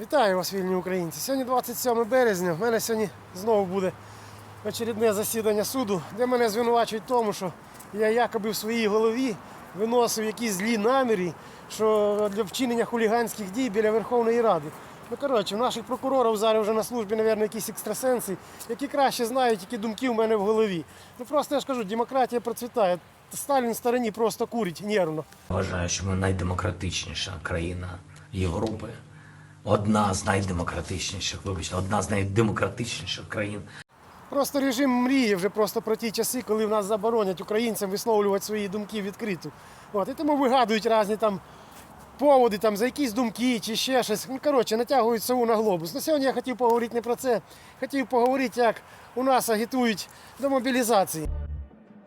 Вітаю вас, вільні українці. Сьогодні 27 березня. У мене сьогодні знову буде очередне засідання суду, де мене звинувачують в тому, що я якоби в своїй голові виносив якісь злі наміри, що для вчинення хуліганських дій біля Верховної Ради. Ну, коротше, у наших прокурорів зараз вже на службі, мабуть, якісь екстрасенси, які краще знають, які думки в мене в голові. Ну просто я ж кажу, демократія процвітає. Сталін в стороні просто курить нервно. Вважаю, що ми найдемократичніша країна Європи. Одна з найдемократичніших, вибачте, одна з найдемократичніших країн. Просто режим мріє вже просто про ті часи, коли в нас заборонять українцям висловлювати свої думки відкрито. От, і тому вигадують різні там поводи там, за якісь думки чи ще щось. Ну, коротше, натягують сову на глобус. Ну, сьогодні я хотів поговорити не про це. Хотів поговорити, як у нас агітують до мобілізації.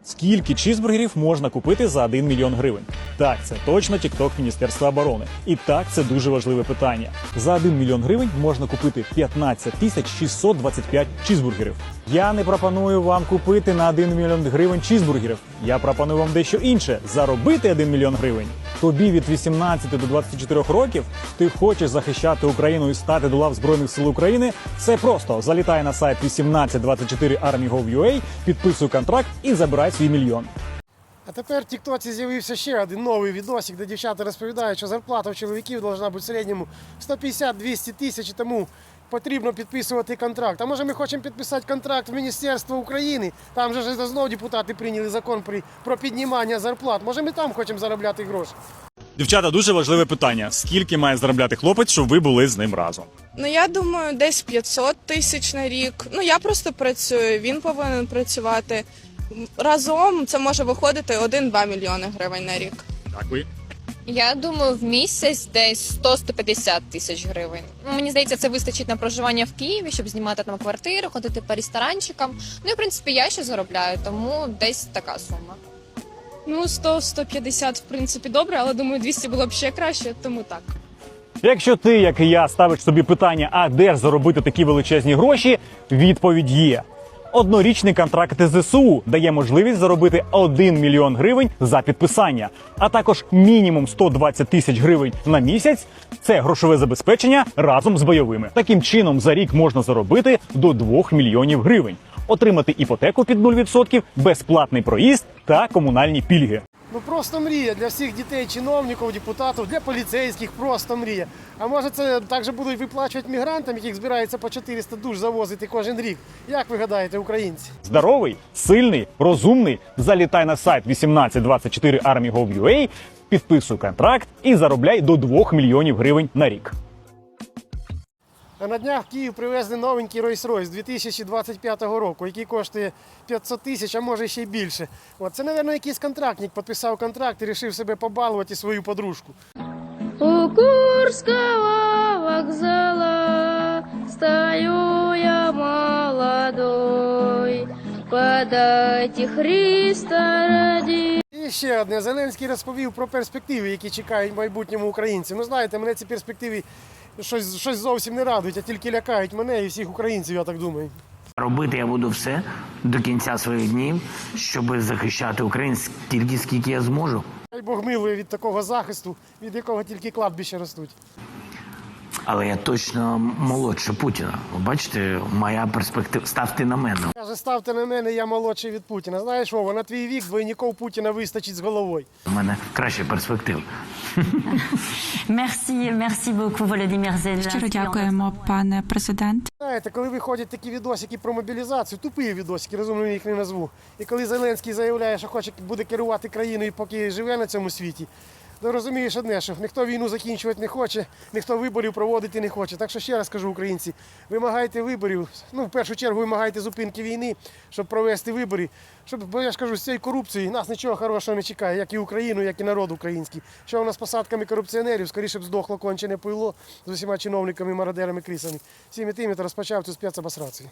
Скільки чізбургерів можна купити за 1 мільйон гривень? Так, це точно тікток Міністерства оборони. І так, це дуже важливе питання. За 1 мільйон гривень можна купити 15 тисяч 625 чізбургерів. Я не пропоную вам купити на 1 мільйон гривень чізбургерів. Я пропоную вам дещо інше заробити 1 мільйон гривень. Тобі від 18 до 24 років ти хочеш захищати Україну і стати до лав Збройних сил України. Все просто залітай на сайт 1824 army.gov.ua, підписуй контракт і забирай свій мільйон. А тепер в Тіктоці з'явився ще один новий відосик, де дівчата розповідають, що зарплата у чоловіків повинна бути в середньому 150-200 тисяч, тому потрібно підписувати контракт. А може ми хочемо підписати контракт в Міністерство України? Там же ж знову депутати прийняли закон при, про піднімання зарплат. Може ми там хочемо заробляти гроші? Дівчата, дуже важливе питання: скільки має заробляти хлопець, щоб ви були з ним разом? Ну я думаю, десь 500 тисяч на рік. Ну я просто працюю, він повинен працювати. Разом це може виходити 1-2 мільйони гривень на рік. Дякую. Я думаю, в місяць десь 100-150 тисяч гривень. Ну, Мені здається, це вистачить на проживання в Києві, щоб знімати там квартиру, ходити по ресторанчикам. Ну і в принципі я ще заробляю, тому десь така сума. Ну, 100-150, в принципі, добре, але думаю, 200 було б ще краще, тому так. Якщо ти, як і я, ставиш собі питання, а де ж заробити такі величезні гроші, відповідь є. Однорічний контракт ЗСУ дає можливість заробити 1 мільйон гривень за підписання, а також мінімум 120 тисяч гривень на місяць. Це грошове забезпечення разом з бойовими. Таким чином за рік можна заробити до 2 мільйонів гривень, отримати іпотеку під 0%, безплатний проїзд та комунальні пільги. Ну просто мрія для всіх дітей, чиновників, депутатів, для поліцейських просто мрія. А може це також будуть виплачувати мігрантам, яких збирається по 400 душ завозити кожен рік. Як ви гадаєте, українці? Здоровий, сильний, розумний. Залітай на сайт 1824 army.gov.ua, підписуй контракт і заробляй до 2 мільйонів гривень на рік. А на днях в Київ привезли новенький Rolls-Royce 2025 року, який коштує 500 тисяч, а може ще й більше. От це, мабуть, якийсь контрактник підписав контракт і вирішив себе побалувати свою подружку. У Курского вокзала стою я молодой. Подайте Христа ради. І ще одне. Зеленський розповів про перспективи, які чекають в майбутньому українців. Ну знаєте, мене ці перспективи щось, щось зовсім не радують, а тільки лякають мене і всіх українців, я так думаю. Робити я буду все до кінця своїх днів, щоб захищати Україну стільки, скільки я зможу. Хай Бог милує від такого захисту, від якого тільки кладбища ростуть. Але я точно молодше Путіна. Ви Бачите, моя перспектива. Ставте на мене. Каже, ставте на мене, я молодший від Путіна. Знаєш, Вова, на твій вік двойників Путіна вистачить з головою. У мене краща перспектива. Merci, merci beaucoup, Volodymyr Zelensky. Щиро дякуємо, пане президент. Знаєте, коли виходять такі відосики про мобілізацію, тупі відосики, розумно їх не назву. І коли Зеленський заявляє, що хоче буде керувати країною, поки живе на цьому світі, то розумієш одне, що ніхто війну закінчувати не хоче, ніхто виборів проводити не хоче. Так що ще раз кажу, українці, вимагайте виборів. Ну, в першу чергу вимагайте зупинки війни, щоб провести вибори. Щоб, бо я ж кажу, з цієї корупції нас нічого хорошого не чекає, як і Україну, як і народ український. Що у нас посадками корупціонерів, скоріше б здохло кончене пило з усіма чиновниками, мародерами, крісами. Всіми тими, хто розпочав цю спецобосрацію.